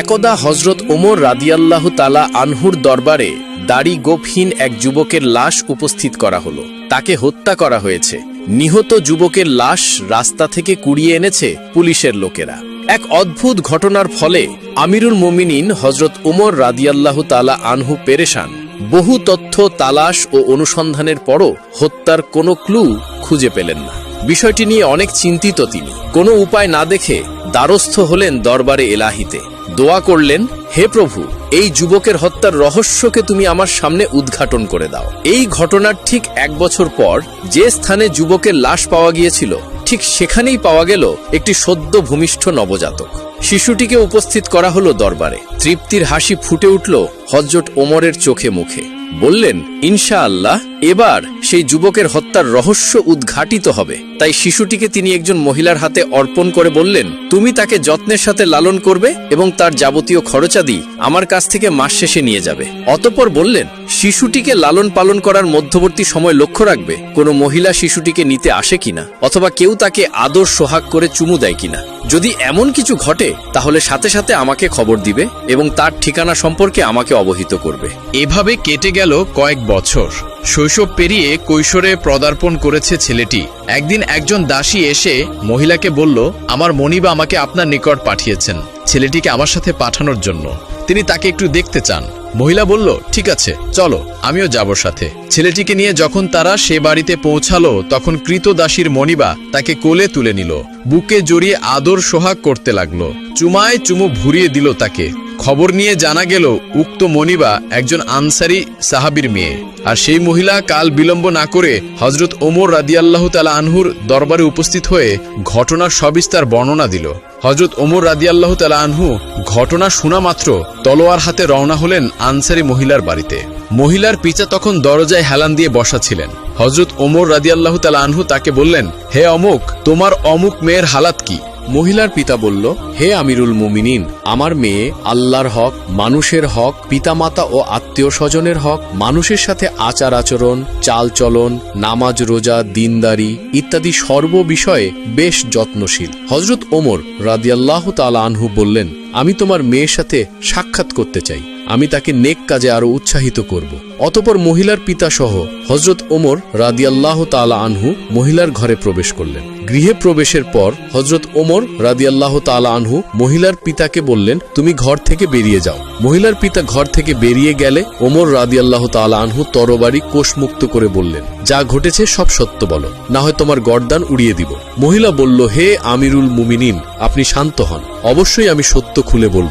একদা হজরত ওমর রাদিয়াল্লাহ তালা আনহুর দরবারে দাড়ি গোপহীন এক যুবকের লাশ উপস্থিত করা হলো। তাকে হত্যা করা হয়েছে। নিহত যুবকের লাশ রাস্তা থেকে কুড়িয়ে এনেছে পুলিশের লোকেরা। এক অদ্ভুত ঘটনার ফলে আমিরুল মোমিনিন হজরত উমর রাদিয়াল্লাহ তালা আনহু পেরেশান। বহু তথ্য, তালাশ ও অনুসন্ধানের পরও হত্যার কোনো ক্লু খুঁজে পেলেন না। বিষয়টি নিয়ে অনেক চিন্তিত তিনি। কোনো উপায় না দেখে দ্বারস্থ হলেন দরবারে এলাহিতে। দোয়া করলেন, হে প্রভু, এই যুবকের হত্যার রহস্যকে তুমি আমার সামনে উদ্ঘাটন করে দাও। এই ঘটনার ঠিক এক বছর পর যে স্থানে যুবকের লাশ পাওয়া গিয়েছিল, ঠিক সেখানেই পাওয়া গেল একটি সদ্য ভূমিষ্ঠ নবজাতক। শিশুটিকে উপস্থিত করা হলো দরবারে। তৃপ্তির হাসি ফুটে উঠল হজরত ওমরের চোখে মুখে। বললেন, ইনশাআল্লাহ, এবার সেই যুবকের হত্যার রহস্য উদ্ঘাটিত হবে। তাই শিশুটিকে তিনি একজন মহিলার হাতে অর্পণ করে বললেন, তুমি তাকে যত্নের সাথে লালন করবে এবং তার যাবতীয় খরচাদি আমার কাছ থেকে মাস শেষে নিয়ে যাবে। অতপর বললেন, শিশুটিকে লালন পালন করার মধ্যবর্তী সময় লক্ষ্য রাখবে। কোনো মহিলা শিশুটিকে নিতে আসে কিনা? অথবা কেউ তাকে আদর সোহাগ করে চুমু দেয় কিনা? যদি এমন কিছু ঘটে, তাহলে সাথে সাথে আমাকে খবর দিবে এবং তার ঠিকানা সম্পর্কে আমাকে অবহিত করবে। এভাবে কেটে গেল কয়েক বছর। শৈশব পেরিয়ে কৈশোরে পদার্পণ করেছে ছেলেটি। একদিন একজন দাসী এসে মহিলাকে বলল, আমার মনিবা আমাকে আপনার নিকট পাঠিয়েছেন। ছেলেটিকে আমার সাথে পাঠানোর জন্য। তিনি তাকে একটু দেখতে চান। মহিলা বলল, ঠিক আছে, চলো, আমিও যাব সাথে। ছেলেটিকে নিয়ে যখন তারা সে বাড়িতে পৌঁছালো, তখন কৃতদাসীর মনিবা তাকে কোলে তুলে নিল। বুকে জড়িয়ে আদর সোহাগ করতে লাগল। চুমায় চুমু ভুরিয়ে দিল তাকে। খবর নিয়ে জানা গেল, উক্ত মনিবা একজন আনসারি সাহাবির মেয়ে। আর সেই মহিলা কাল বিলম্ব না করে হজরত ওমর রাদিয়াল্লাহ তালা আনহুর দরবারে উপস্থিত হয়ে ঘটনার সবিস্তার বর্ণনা দিল। হজরত ওমর রাদিয়াল্লাহ তালা আনহু ঘটনা শোনা মাত্র তলোয়ার হাতে রওনা হলেন আনসারি মহিলার বাড়িতে। মহিলার পিতা তখন দরজায় হেলান দিয়ে বসা ছিলেন। হজরত ওমর রাদিয়াল্লাহ তালা আনহু তাকে বললেন, হে অমুক, তোমার অমুক মেয়ের হালাত কি? মহিলার পিতা বলল, হে আমিরুল মুমিনিন, আমার মেয়ে আল্লাহর হক, মানুষের হক, পিতামাতা ও আত্মীয় স্বজনের হক, মানুষের সাথে আচার আচরণ চাল চলন নামাজ রোজা, দিনদারি ইত্যাদি সর্ব বিষয়ে বেশ যত্নশীল। হজরত ওমর রাদিয়াল্লাহ তালা আনহু বললেন, আমি তোমার মেয়ের সাথে সাক্ষাৎ করতে চাই। আমি তাকে নেক কাজে আরও উৎসাহিত করব। অতপর মহিলার পিতা সহ হজরত ওমর রাদিয়াল্লাহ তালা আনহু মহিলার ঘরে প্রবেশ করলেন। গৃহে প্রবেশের পর হজরত ওমর রাদিয়াল্লাহ তালা আনহু মহিলার পিতাকে বললেন, তুমি ঘর থেকে বেরিয়ে যাও। মহিলার পিতা ঘর থেকে বেরিয়ে গেলে ওমর রাদিয়াল্লাহ তালা আনহু তরবারি কোষমুক্ত করে বললেন, যা ঘটেছে সব সত্য বলো, না হয় তোমার গরদান উড়িয়ে দিব। মহিলা বলল, হে আমিরুল মুমিনিন, আপনি শান্ত হন, অবশ্যই আমি সত্য খুলে বলব।